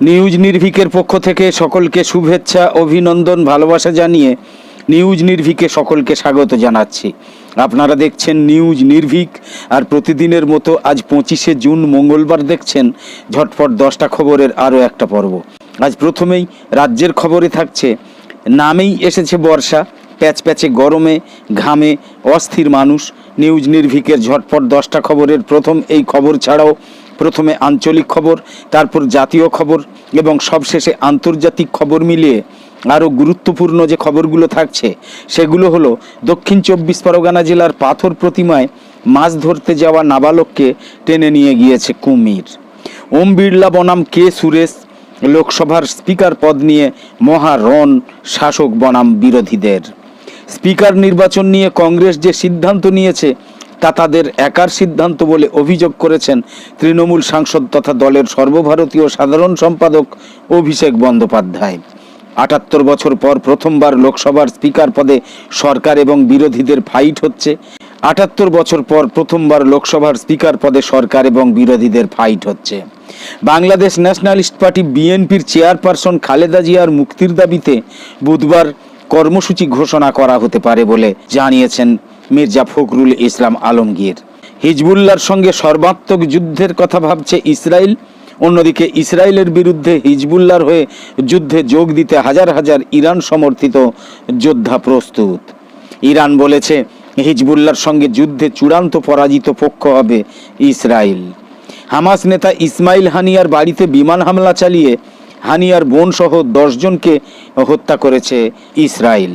News নির্ভিকের পক্ষ থেকে সকলকে শুভেচ্ছা, অভিনন্দন, ভালোবাসা জানিয়ে নিউজ নির্ভিকে সকলকে স্বাগত জানাচ্ছি। আপনারা দেখছেন নিউজ নির্ভীক আর প্রতিদিনের মতো আজ পঁচিশে জুন মঙ্গলবার দেখছেন ঝটপট দশটা খবরের আরও একটা পর্ব। আজ প্রথমেই রাজ্যের খবরে থাকছে, নামেই এসেছে বর্ষা, প্যাচ প্যাচে গরমে, ঘামে, অস্থির মানুষ। নিউজ নির্ভীকের ঝটপট দশটা খবরের প্রথম এই খবর ছাড়াও প্রথমে আঞ্চলিক খবর, তারপর জাতীয় খবর এবং সবশেষে আন্তর্জাতিক খবর মিলিয়ে আরও গুরুত্বপূর্ণ যে খবরগুলো থাকছে, সেগুলো হলো দক্ষিণ চব্বিশ পরগনা জেলার পাথর প্রতিমায় মাছ ধরতে যাওয়া নাবালককে টেনে নিয়ে গিয়েছে কুমির। ওম বিড়লা বনাম কে সুরেশ লোকসভার স্পিকার পদ নিয়ে মহারণ শাসক বনাম বিরোধীদের। স্পিকার নির্বাচন নিয়ে কংগ্রেস যে সিদ্ধান্ত নিয়েছে তা তাদের একার সিদ্ধান্ত বলে অভিযোগ করেছেন তৃণমূল সাংসদ তথা দলের সর্বভারতীয় সাধারণ সম্পাদক অভিষেক বন্দ্যোপাধ্যায়। আটাত্তর বছর পর প্রথমবার লোকসভার স্পিকার পদে সরকার এবং বিরোধীদের ফাইট হচ্ছে। আটাত্তর বছর পর প্রথমবার লোকসভার স্পিকার পদে সরকার এবং বিরোধীদের ফাইট হচ্ছে। বাংলাদেশ ন্যাশনালিস্ট পার্টি বিএনপির চেয়ারপারসন খালেদা জিয়ার মুক্তির দাবিতে বুধবার কর্মসূচি ঘোষণা করা হতে পারে বলে জানিয়েছেন মির্জা ফখরুল ইসলাম আলমগীর। হিজবুল্লার সঙ্গে সর্বাত্মক যুদ্ধের কথা ভাবছে ইসরায়েল অন্যদিকে ইসরায়েলের বিরুদ্ধে হিজবুল্লার হয়ে যুদ্ধে যোগ দিতে হাজার হাজার ইরান সমর্থিত যোদ্ধা প্রস্তুত। ইরান বলেছে হিজবুল্লার সঙ্গে যুদ্ধে চূড়ান্ত পরাজিত পক্ষ হবে ইসরায়েল হামাস নেতা ইসমাইল হানিয়ার বাড়িতে বিমান হামলা চালিয়ে হানিয়ার বোন সহ দশজনকে হত্যা করেছে ইসরায়েল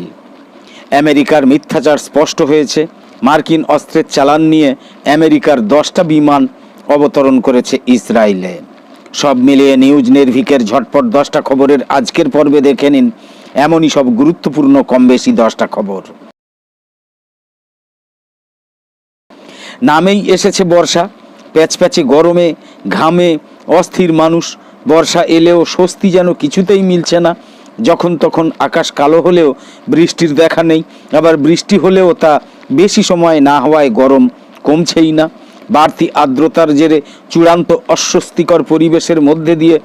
আমেরিকার মিথ্যাচার স্পষ্ট হয়েছে। মার্কিন অস্ত্রের চালান নিয়ে আমেরিকার দশটা বিমান অবতরণ করেছে ইসরায়েলে। সব মিলিয়ে নিউজ নির্ভিকের ঝটপট দশটা খবরের আজকের পর্বে দেখে নিন এমনই সব গুরুত্বপূর্ণ, কম বেশি দশটা খবর। নামেই এসেছে বর্ষা। প্যাচপ্যাচে গরমে, ঘামে, অস্থির মানুষ। বর্ষা এলেও স্বস্তি যেন কিছুতেই মিলছে না। যখন তখন আকাশ কালো হলেও বৃষ্টির দেখা নেই, আবার বৃষ্টি হলেও তা বেশি সময় না হওয়ায় গরম কমছেই না। বাড়তি আর্দ্রতার জেরে চূড়ান্ত অস্বস্তিকর পরিবেশের মধ্যে দিয়ে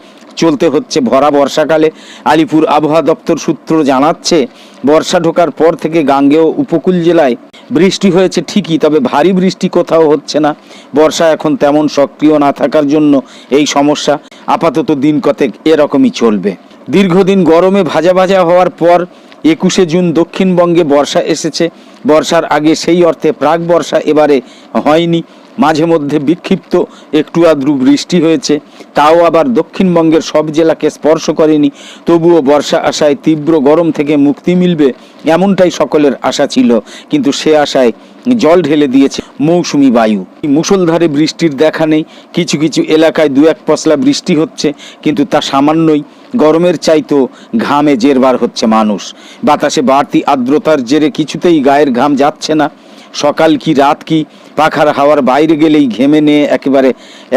চলতে হচ্ছে ভরা বর্ষাকালে। আলিপুর আবহাওয়া দপ্তর সূত্র জানাচ্ছে, বর্ষা ঢোকার পর থেকে গাঙ্গেয় উপকূল জেলায় বৃষ্টি হয়েছে ঠিকই, তবে ভারী বৃষ্টি কোথাও হচ্ছে না। বর্ষা এখন তেমন সক্রিয় না থাকার জন্য এই সমস্যা আপাতত দিন কতেক এরকমই চলবে। দীর্ঘদিন গরমে ভাজা ভাজা হওয়ার পর একুশে জুন দক্ষিণবঙ্গে বর্ষা এসেছে। বর্ষার আগে সেই অর্থে প্রাক বর্ষা এবারে হয়নি। মাঝে মধ্যে বিক্ষিপ্ত একটু আদ্রু বৃষ্টি হয়েছে। তাও আবার দক্ষিণবঙ্গের সব জেলাকে স্পর্শ করেনি। তবুও বর্ষা আশায় তীব্র গরম থেকে মুক্তি মিলবে এমনটাই সকলের আশা ছিল। কিন্তু সে আশায় জল ঢেলে দিয়েছে মৌসুমি বায়ু। মুষলধারে বৃষ্টির দেখা নেই। কিছু কিছু এলাকায় দু এক পশলা বৃষ্টি হচ্ছে, কিন্তু তা সামান্যই। গরমের চাইতো ঘামে জেরবার হচ্ছে মানুষ। বাতাসে বাড়তি আর্দ্রতার জেরে কিছুতেই গায়ের ঘাম যাচ্ছে না। সকাল কি, রাত কি, পাখার হাওয়ার বাইরে গেলেই ঘেমে নিয়ে একেবারে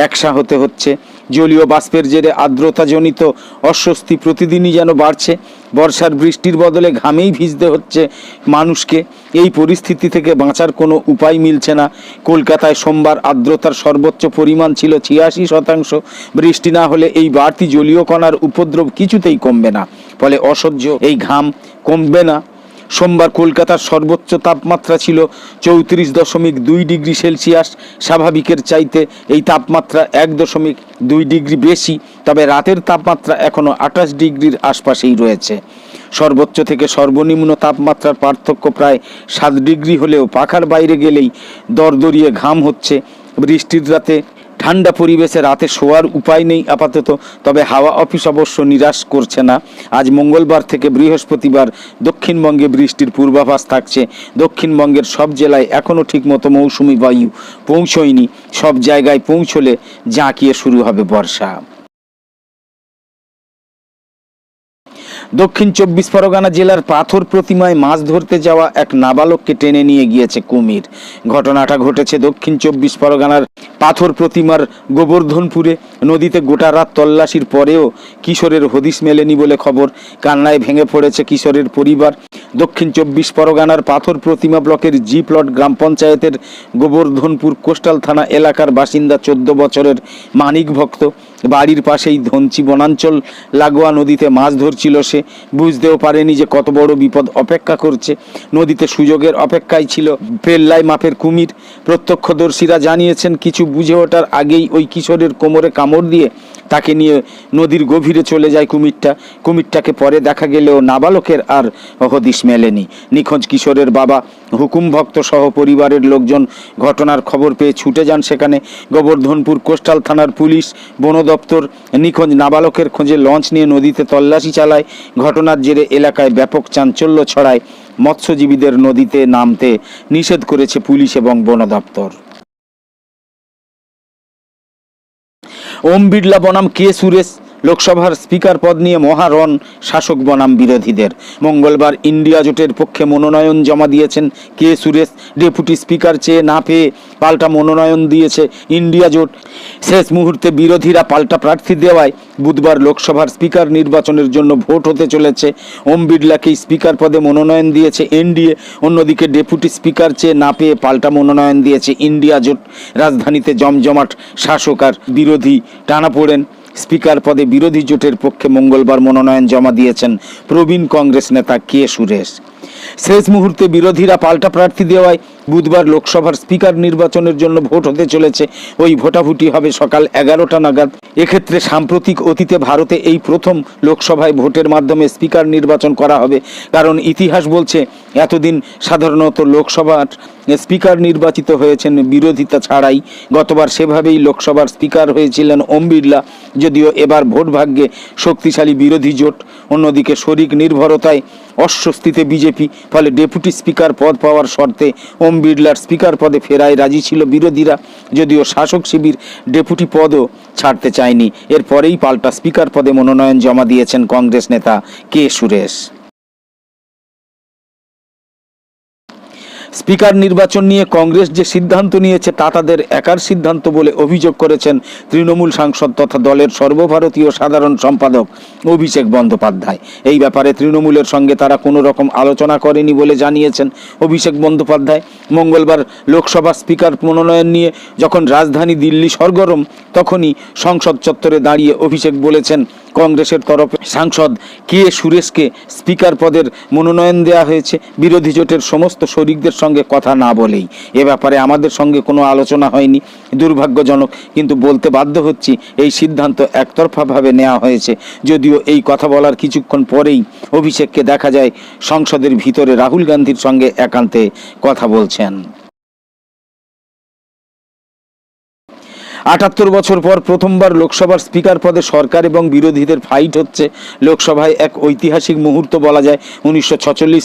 একসা হতে হচ্ছে। জলীয় বাষ্পের জেরে আর্দ্রতাজনিত অস্বস্তি প্রতিদিনই যেন বাড়ছে। বর্ষার বৃষ্টির বদলে ঘামেই ভিজতে হচ্ছে মানুষকে। এই পরিস্থিতি থেকে বাঁচার কোনো উপায় মিলছে না। কলকাতায় সোমবার আর্দ্রতার সর্বোচ্চ পরিমাণ ছিল ছিয়াশি শতাংশ। বৃষ্টি না হলে এই বাড়তি জলীয় কণার উপদ্রব কিছুতেই কমবে না। ফলে অসহ্য এই ঘাম কমবে না। সোমবার কলকাতার সর্বোচ্চ তাপমাত্রা ছিল চৌত্রিশ দশমিক দুই ডিগ্রি সেলসিয়াস। স্বাভাবিকের চাইতে এই তাপমাত্রা এক দশমিক দুই ডিগ্রি বেশি, তবে রাতের তাপমাত্রা এখনও আঠাশ ডিগ্রির আশপাশেই রয়েছে। সর্বোচ্চ থেকে সর্বনিম্ন তাপমাত্রার পার্থক্য প্রায় সাত ডিগ্রি হলেও পাখার বাইরে গেলেই দরদরিয়ে ঘাম হচ্ছে। বৃষ্টির রাতে ঠান্ডা পরিবেশে রাতে শোয়ার উপায় নেই আপাতত, তবে হাওয়া অফিস অবশ্য নিরাশ করছে না। আজ মঙ্গলবার থেকে বৃহস্পতিবার দক্ষিণবঙ্গে বৃষ্টির পূর্বাভাস থাকছে। দক্ষিণবঙ্গের সব জেলায় এখনও ঠিকমতো মৌসুমি বায়ু পৌঁছয়নি। সব জায়গায় পৌঁছলে জাঁকিয়ে শুরু হবে বর্ষা। দক্ষিণ চব্বিশ পরগনা জেলার পাথর প্রতিমায় মাছ ধরতে যাওয়া এক নাবালককে টেনে নিয়ে গিয়েছে কুমির। ঘটনাটা ঘটেছে দক্ষিণ চব্বিশ পরগনার পাথর প্রতিমার গোবর্ধনপুরে। নদীতে গোটা রাত তল্লাশির পরেও কিশোরের হদিস মেলেনি বলে খবর। কান্নায় ভেঙে পড়েছে কিশোরের পরিবার। দক্ষিণ চব্বিশ পরগনার পাথর প্রতিমা ব্লকের জি প্লট গ্রাম পঞ্চায়েতের গোবর্ধনপুর কোস্টাল থানা এলাকার বাসিন্দা চোদ্দ বছরের মানিক ভক্ত। বাড়ির পাশেই ধনচি বনাঞ্চল লাগোয়া নদীতে মাছ ধরছিল সে। বুঝতেও পারেনি যে কত বড় বিপদ অপেক্ষা করছে। নদীতে সুযোগের অপেক্ষায় ছিল পেল্লাই মাপের কুমির। প্রত্যক্ষদর্শীরা জানিয়েছেন, কিছু বুঝে ওঠার আগেই ওই কিশোরের কোমরে কামড় দিয়ে তাকে নিয়ে নদীর গভীরে চলে যায় কুমিরটা। কুমিরটাকে পরে দেখা গেলেও নাবালকের আর হদিশ মেলেনি। নিখোঁজ কিশোরের বাবা হুকুম ভক্ত সহ পরিবারের লোকজন ঘটনার খবর পেয়ে ছুটে যান সেখানে। গোবর্ধনপুর কোস্টাল থানার পুলিশ, বন দপ্তর, নিখোঁজ নাবালকের খোঁজে লঞ্চ নিয়ে নদীতে তল্লাশি চালায়। ঘটনার জেরে এলাকায় ব্যাপক চাঞ্চল্য ছড়ায়। মৎস্যজীবীদের নদীতে নামতে নিষেধ করেছে পুলিশ এবং বন দপ্তর। ওম বিড়লা বনাম কে সুরেশ? লোকসভার স্পিকার পদ নিয়ে মহারণ শাসক বনাম বিরোধীদের। মঙ্গলবার ইন্ডিয়া জোটের পক্ষে মনোনয়ন জমা দিয়েছেন কে সুরেশ। ডেপুটি স্পিকার চেয়ে না পেয়ে পাল্টা মনোনয়ন দিয়েছে ইন্ডিয়া জোট। শেষ মুহূর্তে বিরোধীরা পাল্টা প্রার্থী দেওয়ায় বুধবার লোকসভার স্পিকার নির্বাচনের জন্য ভোট হতে চলেছে। ওম বিড়লাকেই স্পিকার পদে মনোনয়ন দিয়েছে এনডিএ। অন্যদিকে ডেপুটি স্পিকার চেয়ে না পেয়ে পাল্টা মনোনয়ন দিয়েছে ইন্ডিয়া জোট। রাজধানীতে জমজমাট শাসক আর বিরোধী টানা পড়েন। স্পিকার পদে বিরোধী জোটের পক্ষে মঙ্গলবার মনোনয়ন জমা দিয়েছেন প্রবীণ কংগ্রেস নেতা কে সুরেশ। শেষ মুহূর্তে বিরোধীরা পাল্টা প্রার্থী দেওয়ায় বুধবার লোকসভার স্পিকার নির্বাচনের জন্য ভোট হতে চলেছে। ওই ভোটাভুটি হবে সকাল এগারোটা নাগাদ। এক্ষেত্রে সাম্প্রতিক অতীতে ভারতে এই প্রথম লোকসভায় ভোটের মাধ্যমে স্পিকার নির্বাচন করা হবে। কারণ ইতিহাস বলছে, এতদিন সাধারণত লোকসভার স্পিকার নির্বাচিত হয়েছেন বিরোধিতা ছাড়াই। গতবার সেভাবেই লোকসভার স্পিকার হয়েছিলেন ওম বিড়লা। যদিও এবার ভোট ভাগ্যে শক্তিশালী বিরোধী জোট। অন্যদিকে শরিক নির্ভরতায় অস্বস্তিতে বিজেপি, ফলে ডেপুটি স্পিকার পদ পাওয়ার শর্তে ওম বিড়লার স্পিকার পদে ফেরায় রাজি ছিল বিরোধীরা, যদিও শাসক শিবির ডেপুটি পদও ছাড়তে চায়নি। এরপরেই পাল্টা স্পিকার পদে মনোনয়ন জমা দিয়েছেন কংগ্রেস নেতা কে সুরেশ। স্পিকার নির্বাচন নিয়ে কংগ্রেস যে সিদ্ধান্ত নিয়েছে তা তাদের একার সিদ্ধান্ত বলে অভিযোগ করেছেন তৃণমূল সাংসদ তথা দলের সর্বভারতীয় সাধারণ সম্পাদক অভিষেক বন্দ্যোপাধ্যায়। এই ব্যাপারে তৃণমূলের সঙ্গে তারা কোনো রকম আলোচনা করেনি বলে জানিয়েছেন অভিষেক বন্দ্যোপাধ্যায়। মঙ্গলবার লোকসভা স্পিকার মনোনয়ন নিয়ে যখন রাজধানী দিল্লি সরগরম, তখনই সংসদ চত্বরে দাঁড়িয়ে অভিষেক বলেছেন, কংগ্রেসের তরফে সাংসদ কে সুরেশকে স্পিকার পদের মনোনয়ন দেওয়া হয়েছে। বিরোধী জোটের সমস্ত শরিকদের সঙ্গে কথা না বলেই। এ ব্যাপারে আমাদের সঙ্গে কোনো আলোচনা হয়নি, দুর্ভাগ্যজনক। কিন্তু বলতে বাধ্য হচ্ছি, এই সিদ্ধান্ত একতরফাভাবে নেওয়া হয়েছে। যদিও এই কথা বলার কিছুক্ষণ পরেই অভিষেককে দেখা যায় সংসদের ভিতরে রাহুল গান্ধীর সঙ্গে একান্তে কথা বলছেন। আটাত্তর বছর পর প্রথমবার লোকসভার স্পিকার পদে সরকার এবং বিরোধীদের ফাইট হচ্ছে। লোকসভায় এক ঐতিহাসিক মুহূর্ত বলা যায়, উনিশশো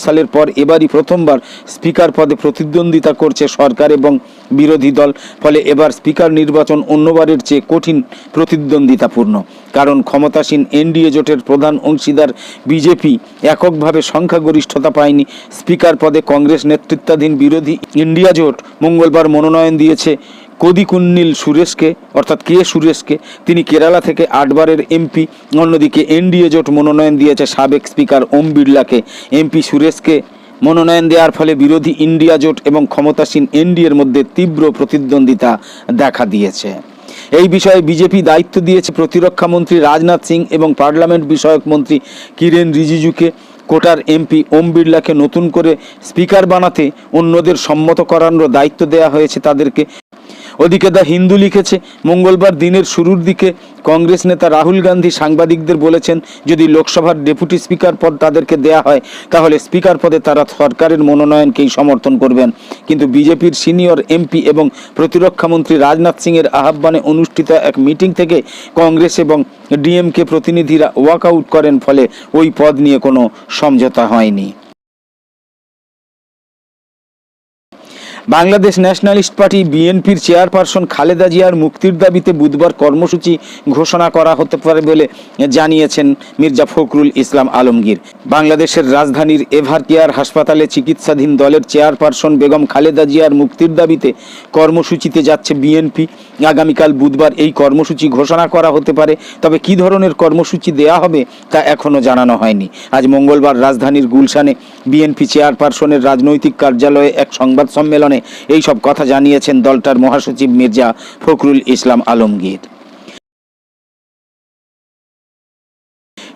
সালের পর এবারই প্রথমবার স্পিকার পদে প্রতিদ্বন্দ্বিতা করছে সরকার এবং বিরোধী দল। ফলে এবার স্পিকার নির্বাচন অন্যবারের চেয়ে কঠিন, প্রতিদ্বন্দ্বিতাপূর্ণ। কারণ ক্ষমতাসীন এনডিএ জোটের প্রধান অংশীদার বিজেপি এককভাবে সংখ্যাগরিষ্ঠতা পায়নি। স্পিকার পদে কংগ্রেস নেতৃত্বাধীন বিরোধী ইন্ডিয়া জোট মঙ্গলবার মনোনয়ন দিয়েছে। কদিকুন্নিল সুরেশকে, অর্থাৎ কে সুরেশকে, তিনি কেরালা থেকে আটবারের এমপি, অন্যদিকে এনডিএ জোট মনোনয়ন দিয়েছে সাবেক স্পিকার ওম বিড়লাকে। এমপি সুরেশকে মনোনয়ন দেওয়ার ফলে বিরোধী ইন্ডিয়া জোট এবং ক্ষমতাসীন এনডিএর মধ্যে তীব্র প্রতিদ্বন্দ্বিতা দেখা দিয়েছে। এই বিষয়ে বিজেপি দায়িত্ব দিয়েছে প্রতিরক্ষা মন্ত্রী রাজনাথ সিং এবং পার্লামেন্ট বিষয়ক মন্ত্রী কিরেন রিজিজুকে। কোটার এমপি ওম বিড়লাকে নতুন করে স্পিকার বানাতে অন্যদের সম্মত করানোর দায়িত্ব দেওয়া হয়েছে তাদেরকে। ওদিকে দ্য হিন্দু লিখেছে, মঙ্গলবার দিনের শুরুর দিকে কংগ্রেস নেতা রাহুল গান্ধী সাংবাদিকদের বলেছেন, যদি লোকসভার ডেপুটি স্পিকার পদ তাদেরকে দেয়া হয়, তাহলে স্পিকার পদে তারা সরকারের মনোনয়নকেই সমর্থন করবেন। কিন্তু বিজেপির সিনিয়র এমপি এবং প্রতিরক্ষা মন্ত্রী রাজনাথ সিংয়ের আহ্বানে অনুষ্ঠিত এক মিটিং থেকে কংগ্রেস এবং ডিএমকে প্রতিনিধিরা ওয়াকআউট করেন, ফলে ওই পদ নিয়ে কোনো সমঝোতা হয়নি। বাংলাদেশ ন্যাশনালিস্ট পার্টি বিএনপির চেয়ারপারসন খালেদা জিয়ার মুক্তির দাবিতে বুধবার কর্মসূচি ঘোষণা করা হতে পারে বলে জানিয়েছেন মির্জা ফখরুল ইসলাম আলমগীর। বাংলাদেশের রাজধানীর এভার কেয়ার হাসপাতালে চিকিৎসাধীন দলের চেয়ারপারসন বেগম খালেদা জিয়ার মুক্তির দাবিতে কর্মসূচিতে যাচ্ছে বিএনপি। আগামীকাল বুধবার এই কর্মসূচি ঘোষণা করা হতে পারে, তবে কি ধরনের কর্মসূচি দেয়া হবে তা এখনও জানানো হয়নি। আজ মঙ্গলবার রাজধানীর গুলশানে বিএনপি চেয়ারপারসনের রাজনৈতিক কার্যালয়ে এক সংবাদ সম্মেলনে এই সব কথা জানিয়েছেন দলটার মহাসচিব মির্জা ফখরুল ইসলাম আলমগীর।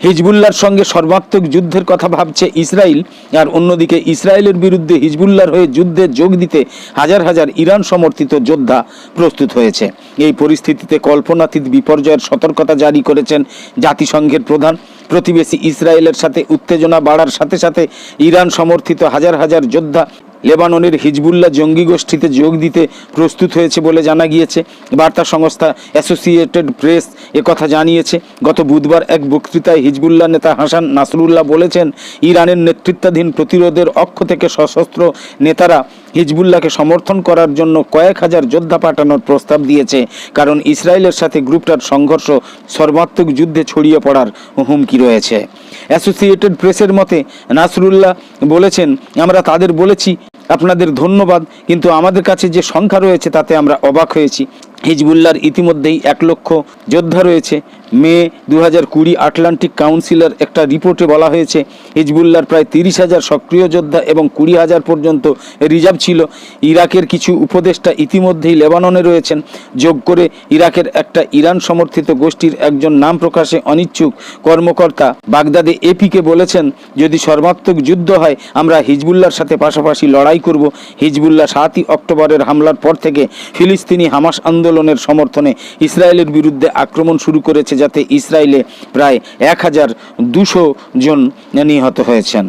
হিজবুল্লার সঙ্গে সর্বাত্মক যুদ্ধের কথা ভাবছে ইসরায়েল আর অন্যদিকে ইসরায়েলের বিরুদ্ধে হিজবুল্লার হয়ে যুদ্ধে যোগ দিতে হাজার হাজার ইরান সমর্থিত যোদ্ধা প্রস্তুত হয়েছে। এই পরিস্থিতিতে কল্পনাতীত বিপর্যয়ের সতর্কতা জারি করেছেন জাতিসংঘের প্রধান। প্রতিবেশী ইসরায়েলের সাথে উত্তেজনা বাড়ার সাথে সাথে ইরান সমর্থিত হাজার হাজার যোদ্ধা লেবাননের হিজবুল্লাহ জঙ্গি গোষ্ঠীতে যোগ দিতে প্রস্তুত হয়েছে বলে জানা গিয়েছে। বার্তা সংস্থা অ্যাসোসিয়েটেড প্রেস কথা জানিয়েছে, গত বুধবার এক বক্তৃতায় হিজবুল্লাহ নেতা হাসান নাসরুল্লাহ বলেছেন, ইরানের নেতৃত্বাধীন প্রতিরোধের অক্ষ থেকে সশস্ত্র নেতারা হিজবুল্লাহকে সমর্থন করার জন্য কয়েক হাজার যোদ্ধা পাঠানোর প্রস্তাব দিয়েছে, কারণ ইসরায়েলের সাথে গ্রুপটার সংঘর্ষ সর্বাত্মক যুদ্ধে ছড়িয়ে পড়ার হুমকি রয়েছে। অ্যাসোসিয়েটেড প্রেসের মতে নাসরুল্লাহ বলেছেন আমরা তাদের বলেছি আপনাদের ধন্যবাদ, কিন্তু আমাদের কাছে যে সংখ্যা রয়েছে তাতে আমরা অবাক হয়েছি। হিজবুল্লার ইতিমধ্যেই এক লক্ষ যোদ্ধা রয়েছে। মে দু হাজার কুড়ি আটলান্টিক কাউন্সিলের একটা রিপোর্টে বলা হয়েছে হিজবুল্লার প্রায় তিরিশ হাজার সক্রিয় যোদ্ধা এবং কুড়ি হাজার পর্যন্ত রিজার্ভ ছিল। ইরাকের কিছু উপদেষ্টা ইতিমধ্যেই লেবাননে রয়েছেন। যোগ করে ইরাকের একটা ইরান সমর্থিত গোষ্ঠীর একজন নাম প্রকাশে অনিচ্ছুক কর্মকর্তা বাগদাদে এপিকে বলেছেন, যদি সর্বাত্মক যুদ্ধ হয়, আমরা হিজবুল্লার সাথে পাশাপাশি লড়াই করব। হিজবুল্লাহ সাতই অক্টোবরের হামলার পর থেকে ফিলিস্তিনি হামাস আন্দোলনের সমর্থনে ইসরায়েলের বিরুদ্ধে আক্রমণ শুরু করেছে যাতে ইসরায়েলে প্রায় এক হাজার দুশো জন নিহত হয়েছেন।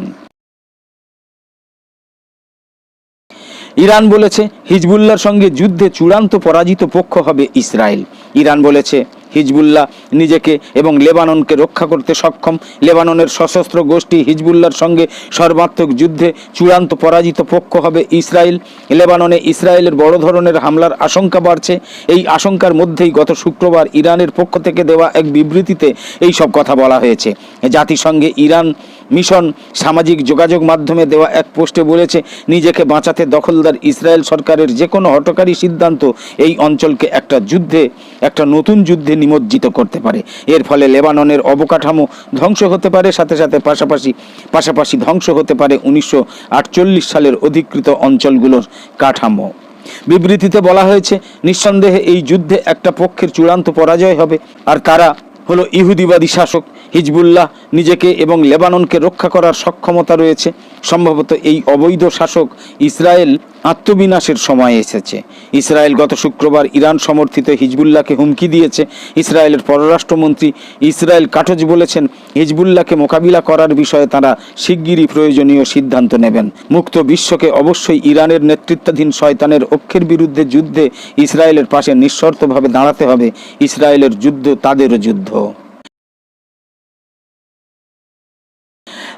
ইরান বলেছে হিজবুল্লার সঙ্গে যুদ্ধে চূড়ান্ত পরাজিত পক্ষ হবে ইসরায়েল। ইরান বলেছে হিজবুল্লাহ নিজেকে এবং লেবাননকে রক্ষা করতে সক্ষম। লেবাননের সশস্ত্র গোষ্ঠী হিজবুল্লার সঙ্গে সর্বাত্মক যুদ্ধে চূড়ান্ত পরাজিত পক্ষ হবে ইসরায়েল। লেবাননে ইসরায়েলের বড় ধরনের হামলার আশঙ্কা বাড়ছে। এই আশঙ্কার মধ্যেই গত শুক্রবার ইরানের পক্ষ থেকে দেওয়া এক বিবৃতিতে এই সব কথা বলা হয়েছে। জাতিসংঘে ইরান মিশন সামাজিক যোগাযোগ মাধ্যমে দেওয়া এক পোস্টে বলেছে, নিজেকে বাঁচাতে দখলদার ইসরায়েল সরকারের যে কোনো হটকারী সিদ্ধান্ত এই অঞ্চলকে একটা যুদ্ধে, একটা নতুন যুদ্ধে নিমজ্জিত করতে পারে। এর ফলে লেবাননের অবকাঠামো ধ্বংস হতে পারে, সাথে সাথে পাশাপাশি পাশাপাশি ধ্বংস হতে পারে উনিশশো আটচল্লিশ সালের অধিকৃত অঞ্চলগুলোর কাঠামো। বিবৃতিতে বলা হয়েছে, নিঃসন্দেহে এই যুদ্ধে একটা পক্ষের চূড়ান্ত পরাজয় হবে। আর তারা হলো ইহুদিবাদী শাসক হিজবুল্লাহ নিজেকে এবং লেবাননকে রক্ষা করার সক্ষমতা রয়েছে। সম্ভবত এই অবৈধ শাসক ইসরায়েল আত্মবিনাশের সময় এসেছে। ইসরায়েল গত শুক্রবার ইরান সমর্থিত হিজবুল্লাহকে হুমকি দিয়েছে। ইসরায়েলের পররাষ্ট্রমন্ত্রী ইসরায়েল কাটজ বলেছেন, হিজবুল্লাহকে মোকাবিলা করার বিষয়ে তারা শিগগিরই প্রয়োজনীয় সিদ্ধান্ত নেবেন। মুক্ত বিশ্বকে অবশ্যই ইরানের নেতৃত্বাধীন শয়তানের অক্ষের বিরুদ্ধে যুদ্ধে ইসরায়েলের পাশে নিঃশর্তভাবে দাঁড়াতে হবে। ইসরায়েলের যুদ্ধ তাদেরও যুদ্ধ।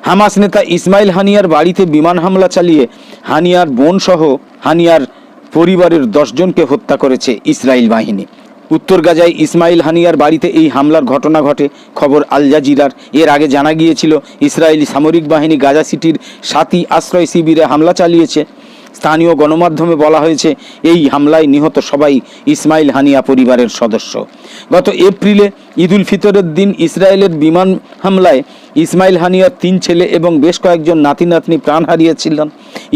হামাস নেতা ইসমাইল হানিয়ার বাড়িতে বিমান হামলা চালিয়ে হানিয়ার বোন সহ হানিয়ার পরিবারের দশজনকে হত্যা করেছে ইসরায়েল বাহিনী। উত্তর গাজায় ইসমাইল হানিয়ার বাড়িতে এই হামলার ঘটনা ঘটে, খবর আল জাজিরার। এর আগে জানা গিয়েছিল ইসরায়েলি সামরিক বাহিনী গাজা সিটির সাতই আশ্রয় শিবিরে হামলা চালিয়েছে। স্থানীয় গণমাধ্যমে বলা হয়েছে, এই হামলায় নিহত সবাই ইসমাইল হানিয়া পরিবারের সদস্য। গত এপ্রিলে ঈদুল ফিতরের দিন ইসরায়েলের বিমান হামলায় ইসমাইল হানিয়ার তিন ছেলে এবং বেশ কয়েকজন নাতি নাতনি প্রাণ হারিয়েছিলেন।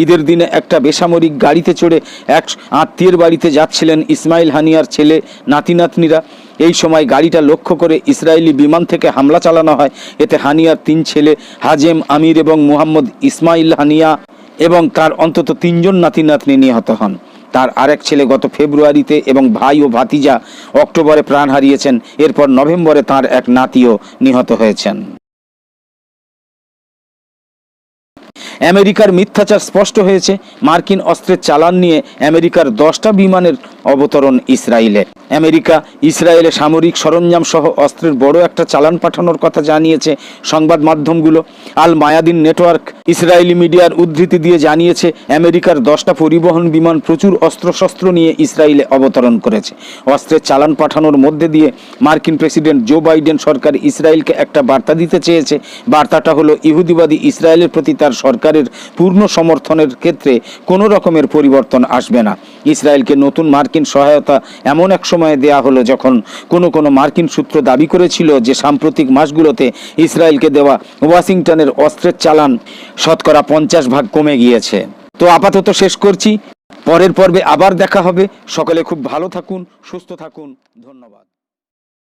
ঈদের দিনে একটা বেসামরিক গাড়িতে চড়ে এক আত্মীয়ের বাড়িতে যাচ্ছিলেন ইসমাইল হানিয়ার ছেলে নাতি নাতনিরা এই সময় গাড়িটা লক্ষ্য করে ইসরায়েলি বিমান থেকে হামলা চালানো হয়। এতে হানিয়ার তিন ছেলে হাজেম আমির এবং মুহাম্মদ ইসমাইল হানিয়া এবং তার অন্তত তিনজন নাতি নাতনি নিহত হন। তার আরেক ছেলে গত ফেব্রুয়ারিতে এবং ভাই ও ভাতিজা অক্টোবরে প্রাণ হারিয়েছেন। এরপর নভেম্বরে তার এক নাতিও নিহত হয়েছেন। আমেরিকার মিথ্যাচার স্পষ্ট হয়েছে। মার্কিন অস্ত্রের চালান নিয়ে আমেরিকার দশটা বিমানের অবতরণ ইসরায়েলে। আমেরিকা, ইসরায়েলে সামরিক সরঞ্জাম সহ অস্ত্রের বড় একটা চালান পাঠানোর কথা জানিয়েছে সংবাদ মাধ্যমগুলো। আল মায়াদিন নেটওয়ার্ক, ইসরায়েলি মিডিয়ার উদ্ধৃতি দিয়ে জানিয়েছে, আমেরিকার দশটা পরিবহন বিমান প্রচুর অস্ত্রশস্ত্র নিয়ে ইসরায়েলে অবতরণ করেছে। অস্ত্রের চালান পাঠানোর মধ্যে দিয়ে মার্কিন প্রেসিডেন্ট জো বাইডেন সরকার ইসরায়েলকে একটা বার্তা দিতে চেয়েছে। বার্তাটা হলো, ইহুদিবাদী ইসরায়েলের প্রতি তার সরকারের পূর্ণ সমর্থনের ক্ষেত্রে কোনো রকমের পরিবর্তন আসবে না। ইসরায়েলকে নতুন মার্কিন সহায়তা এমন এক সময়ে দেয়া হলো যখন কোনো কোনো মার্কিন সূত্র দাবি করেছিল যে সাম্প্রতিক মাসগুলোতে ইসরায়েলকে দেওয়া ওয়াশিংটনের অস্ত্রের চালান শতকরা পঞ্চাশ ভাগ কমে গিয়েছে। তো আপাতত শেষ করছি। পরের পর্বে আবার দেখা হবে। সকলে খুব ভালো থাকুন, সুস্থ থাকুন। ধন্যবাদ।